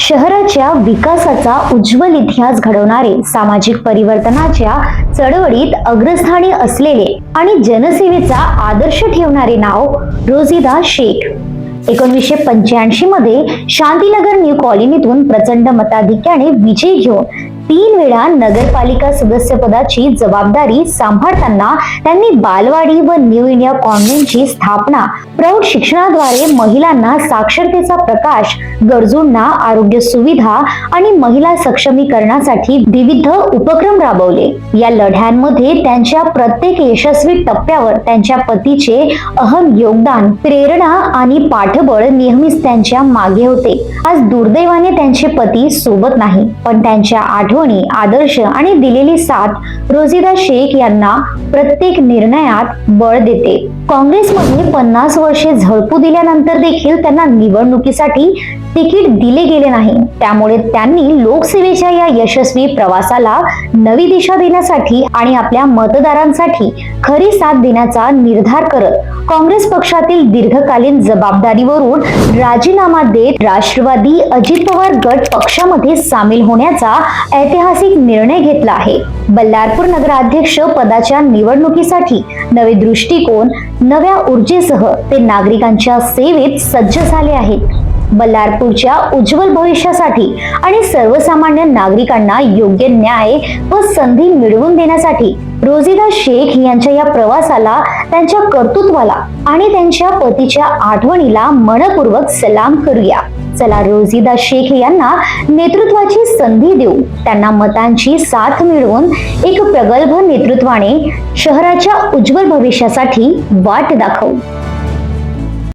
शहराच्या विकासाचा उज्ज्वल इतिहास घडवणारे सामाजिक परिवर्तनाच्या चळवळीत अग्रस्थानी असलेले आणि जनसेवेचा आदर्श ठेवणारे नाव रोजिदा शेख. एकोणीसशे पंच्याऐंशी मध्ये शांतीनगर न्यू कॉलनीतून प्रचंड मताधिक्याने विजय घेऊन तीन वेळा नगरपालिका सदस्यपदाची जबाबदारी सांभाळताना त्यांनी बालवाडी व न्यू इंडिया कॉन्व्हेंटची स्थापना प्रौढ शिक्षणाद्वारे महिलांना साक्षरतेचा प्रकाश गरजूंना आरोग्य सुविधा आणि महिला सक्षमीकरणासाठी विविध उपक्रम राबवले. या लढ्यांमध्ये त्यांच्या प्रत्येक यशस्वी टप्प्यावर त्यांच्या पतीचे अहम योगदान प्रेरणा आणि पाठबळ नेहमीच त्यांच्या मागे होते. आज दुर्दैवाने त्यांचे पती सोबत नाही पण त्यांच्या आठवणी आदर्श आणि दिलेली साथ रोजिदा शेख यांना प्रत्येक निर्णयात बळ देते. काँग्रेसमध्ये पन्नास वर्षे झळपू दिल्यानंतर देखील त्यांना निवडणुकीसाठी तिकीट दिले गेले नाही. त्यामुळे त्यांनी लोकसेवेच्या या यशस्वी प्रवासाला नवी दिशा देण्यासाठी आणि आपल्या मतदारांसाठी खरी साथ देण्याचा निर्धार करत काँग्रेस पक्षातील दीर्घकालीन जबाबदारीवरून राजीनामा देत राष्ट्रवादी अजित पवार गट पक्षामध्ये सामील होण्याचा ऐतिहासिक निर्णय घेतला आहे. बल्लारपूर नगराध्यक्ष पदाच्या निवडणुकीसाठी नवे दृष्टिकोन नव्या ऊर्जेसह ते नागरिकांच्या सेवेत सज्ज झाले आहेत. बल्लारपूरच्या उज्ज्वल भविष्यासाठी आणि सर्वसामान्य नागरिकांना योग्य न्याय व संधी मिळवून देण्यासाठी रोजिदा शेख यांच्या या प्रवासाला त्यांच्या कर्तृत्वाला आणि त्यांच्या पतीच्या आठवणीला मनपूर्वक सलाम करूया. चला रोजिदा शेख यांना नेतृत्वाची संधी देऊ. त्यांना मतांची साथ मिळवून एक प्रगल्भ नेतृत्वाने शहराच्या उज्ज्वल भविष्यासाठी वाट दाखवू.